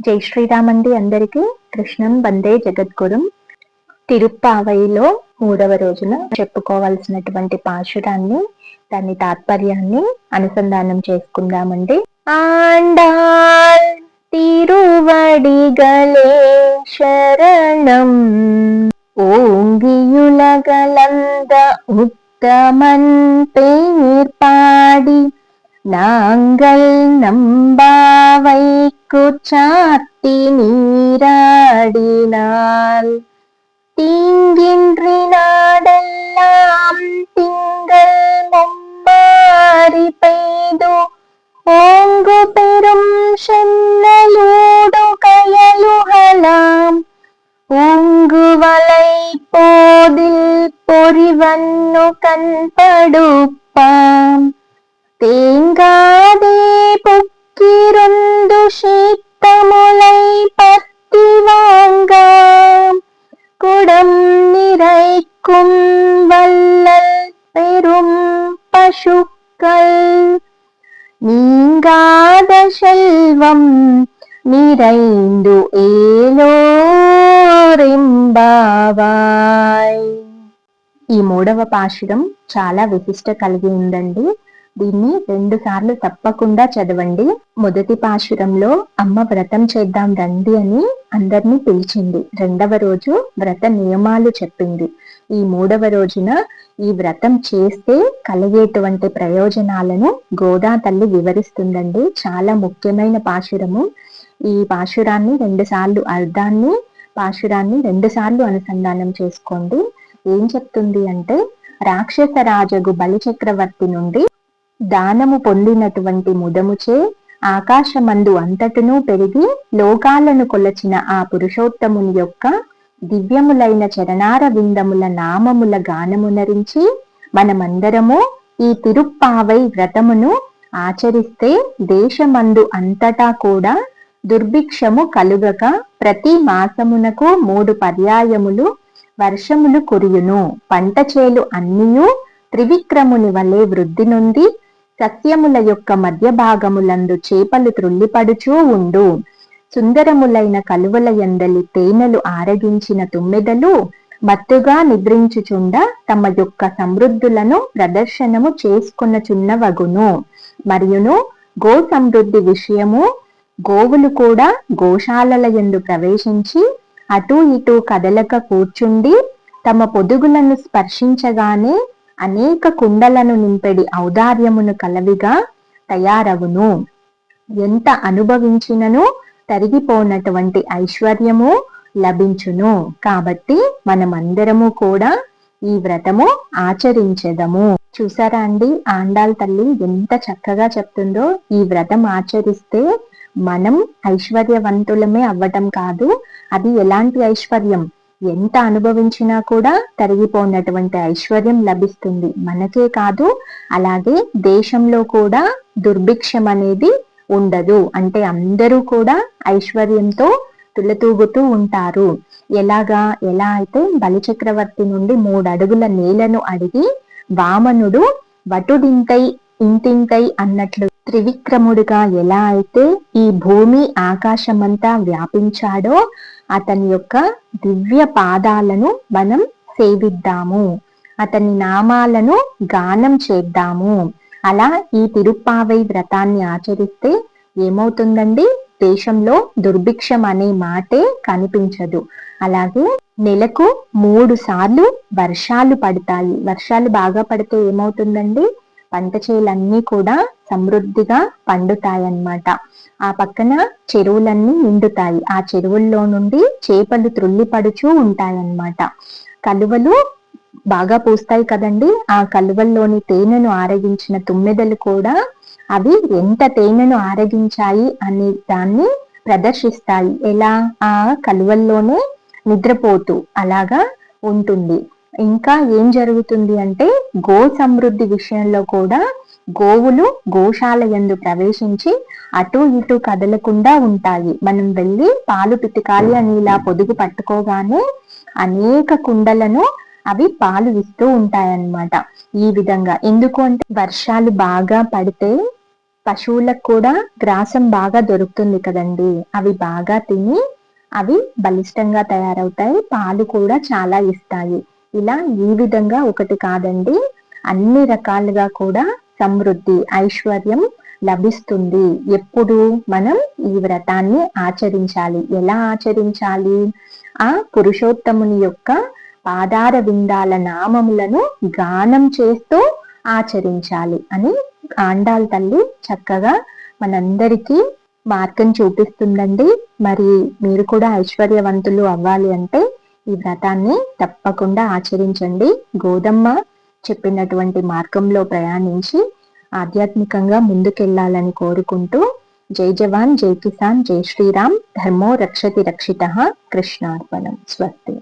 జై శ్రీరామండి అందరికీ కృష్ణం వందే జగద్గురం తిరుప్పావయిలో మూడవ రోజున చెప్పుకోవాల్సినటువంటి పాశురాన్ని దాని తాత్పర్యాన్ని అనుసంధానం చేసుకుందామండి ఆండాల్ తిరువడిగలే శరణం ఓంగియులగలంద ఉత్తమన్ పేర్పాడి நாங்கள் దిక్కు చాటి నీరాడిన நிறைந்து ఏలోరింబావాయ్ ఈ మూడవ పాశురం చాలా విశిష్ట కలిగి ఉందండి దీన్ని రెండు సార్లు తప్పకుండా చదవండి మొదటి పాశురంలో అమ్మ వ్రతం చేద్దాం రండి అని అందరినీ పిలిచింది రెండవ రోజు వ్రత నియమాలు చెప్పింది ఈ మూడవ రోజున ఈ వ్రతం చేస్తే కలిగేటువంటి ప్రయోజనాలను గోదా తల్లి వివరిస్తుందండి చాలా ముఖ్యమైన పాశురము ఈ పాశురాన్ని రెండు సార్లు అర్థాన్ని పాశురాన్ని రెండు సార్లు అనుసంధానం చేసుకోండి. ఏం చెప్తుంది అంటే రాక్షస రాజగు బలిచక్రవర్తి నుండి దానము పొందినటువంటి ముదముచే ఆకాశమందు అంతటను పెరిగి లోకాలను కొలచిన ఆ పురుషోత్తముని యొక్క దివ్యములైన చరణార విందముల నామముల గానమునరించి మనమందరము ఈ తిరుప్పావై వ్రతమును ఆచరిస్తే దేశమందు అంతటా కూడా దుర్భిక్షము కలుగక ప్రతి మాసమునకు మూడు పర్యాయములు వర్షములు కురియును. పంట చేలు అన్నియు త్రివిక్రముని వలె వృద్ధి నుండి సస్యముల యొక్క మధ్య భాగములందు చేపలు త్రుల్లిపడుచూ ఉండు. సుందరములైన కలువల ఎందలి తేనెలు ఆరగించిన తుమ్మెదలు మత్తుగా నిద్రించుచుండ తమ యొక్క సమృద్ధులను ప్రదర్శనము చేసుకున్నచున్నవగును మరియును గో సమృద్ధి విషయము గోవులు కూడా గోశాలల ఎందు ప్రవేశించి అటూ ఇటూ కదలక కూర్చుండి తమ పొదుగులను స్పర్శించగానే అనేక కుండలను నింపెడి ఔదార్యమును కలవిగా తయారవును ఎంత అనుభవించినను తరిగిపోనటువంటి ఐశ్వర్యము లభించును. కాబట్టి మనమందరము కూడా ఈ వ్రతము ఆచరించదము. చూసారా అండి? ఆండాల్ తల్లి ఎంత చక్కగా చెప్తుందో ఈ వ్రతం ఆచరిస్తే మనం ఐశ్వర్యవంతులమే అవ్వటం కాదు అది ఎలాంటి ఐశ్వర్యం? ఎంత అనుభవించినా కూడా తరిగిపోయినటువంటి ఐశ్వర్యం లభిస్తుంది. మనకే కాదు అలాగే దేశంలో కూడా దుర్భిక్షం అనేది ఉండదు. అంటే అందరూ కూడా ఐశ్వర్యంతో తులతూగుతూ ఉంటారు. ఎలాగా? ఎలా అయితే బలిచక్రవర్తి నుండి మూడు అడుగుల నేలను అడిగి వామనుడు వటుడింతై ఇంతింతై అన్నట్లు త్రివిక్రముడిగా ఎలా అయితే ఈ భూమి ఆకాశమంతా వ్యాపించాడో అతని యొక్క దివ్య పాదాలను మనం సేవిద్దాము. అతని నామాలను గానం చేద్దాము. అలా ఈ తిరుప్పావై వ్రతాన్ని ఆచరిస్తే ఏమవుతుందండి? దేశంలో దుర్భిక్షం అనే మాటే కనిపించదు. అలాగే నెలకు మూడు సార్లు వర్షాలు పడతాయి. వర్షాలు బాగా పడితే ఏమవుతుందండి? పంట చేలన్నీ కూడా సమృద్ధిగా పండుతాయన్నమాట. ఆ పక్కన చెరువులన్నీ నిండుతాయి. ఆ చెరువుల్లో నుండి చేపలు త్రుల్లిపడుచూ ఉంటాయన్నమాట. కలువలు బాగా పూస్తాయి కదండి. ఆ కలువల్లోని తేనెను ఆరగించిన తుమ్మెదలు కూడా అవి ఎంత తేనెను ఆరగించాయి అనే దాన్ని ప్రదర్శిస్తాయి. ఎలా? ఆ కలువల్లోనే నిద్రపోతూ అలాగా ఉంటుంది. ఇంకా ఏం జరుగుతుంది అంటే గో సమృద్ధి విషయంలో కూడా గోవులు గోశాల ఎందు ప్రవేశించి అటు ఇటు కదలకుండా ఉంటాయి. మనం వెళ్ళి పాలు పితికాలి అని ఇలా పొదుగు పట్టుకోగానే అనేక కుండలను అవి పాలు ఇస్తూ ఉంటాయన్నమాట. ఈ విధంగా ఎందుకు అంటే వర్షాలు బాగా పడితే పశువులకు కూడా గ్రాసం బాగా దొరుకుతుంది కదండి. అవి బాగా తిని అవి బలిష్టంగా తయారవుతాయి. పాలు కూడా చాలా ఇస్తాయి. ఇలా ఈ విధంగా ఒకటి కాదండి. అన్ని రకాలుగా కూడా సమృద్ధి ఐశ్వర్యం లభిస్తుంది. ఎప్పుడు మనం ఈ వ్రతాన్ని ఆచరించాలి. ఎలా ఆచరించాలి? ఆ పురుషోత్తముని యొక్క పాదార విందాల నామములను గానం చేస్తూ ఆచరించాలి అని ఆండాల్ తల్లి చక్కగా మనందరికీ మార్గం చూపిస్తుందండి. మరి మీరు కూడా ఐశ్వర్యవంతులు అవ్వాలి అంటే ఈ వ్రతాన్ని తప్పకుండా ఆచరించండి. గోధుమ చెప్పినటువంటి మార్గంలో ప్రయాణించి ఆధ్యాత్మికంగా ముందుకెళ్ళాలని కోరుకుంటూ జై జవాన్ జై కిసాన్ జై శ్రీరామ్ ధర్మో రక్షతి రక్షిత కృష్ణార్పణం. స్వస్తి.